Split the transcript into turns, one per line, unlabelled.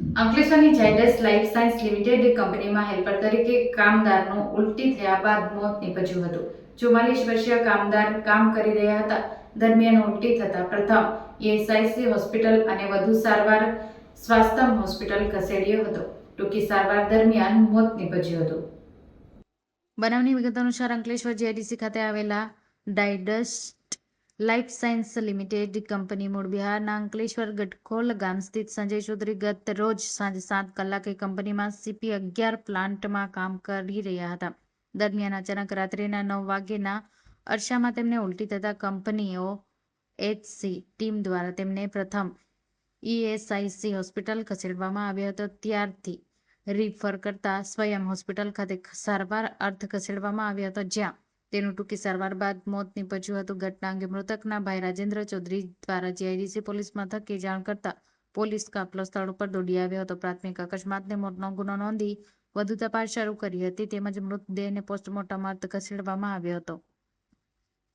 અંકલેશ્વરની Zydus life science limited કંપનીમાં helper તરીકે કામદારનું ઉલટી થયા બાદ મોત નીપજ્યું હતું. ચુમ્માલીસ વર્ષીય કામદાર કામ કરી રહ્યા હતા. દરમિયાન ઉલટી થતા પ્રથમ એસઆઈસી હોસ્પિટલ અને વધુ સારવાર સ્વાસ્થ્યમ હોસ્પિટલ ખસેડ્યો હતો. ટૂંકી સારવાર દરમિયાન મોત નીપજ્યું હતું. બનાવની વિગત અનુસાર અંકલેશ્વર જીઆઈડીસી ખાતે આવેલા ડાયડસ્ટ લાઇફ સાયન્સ લિમિટેડ કંપની મૂળ બિહારના અંકલેશ્વર ગટખોલ ગામ સ્થિત સંજય ચૌધરી ગત રોજ સાંજે સાત કલાકે કંપનીમાં સીપી અગિયાર પ્લાન્ટમાં કામ કરી રહ્યા હતા. દરમિયાન અચાનક રાત્રિના નવ વાગ્યેના અરસામાં તેમને ઉલટી થતા કંપનીઓ એચસી ટીમ દ્વારા તેમને પ્રથમ ઈએસઆઈસી હોસ્પિટલ ખસેડવામાં આવ્યો હતો. ત્યારથી રિફર કરતા સ્વયં હોસ્પિટલ ખાતે સારવાર અર્થ ખસેડવામાં આવ્યો હતો જ્યાં તેનું ટૂંકી સારવાર બાદ મોત નીપજ્યું હતું. ઘટના અંગે મૃતકના ભાઈ રાજેન્દ્ર ચૌધરી દ્વારા જીઆઈડીસી પોલીસ મથકે જાણ કરતા પોલીસ કાફલો સ્થળ ઉપર દોડી આવ્યો હતો. પ્રાથમિક અકસ્માતને મોતનો ગુનો નોંધી વધુ તપાસ શરૂ કરી હતી. તેમજ મૃતદેહને પોસ્ટમોર્ટમ અર્થ ખસેડવામાં આવ્યો હતો.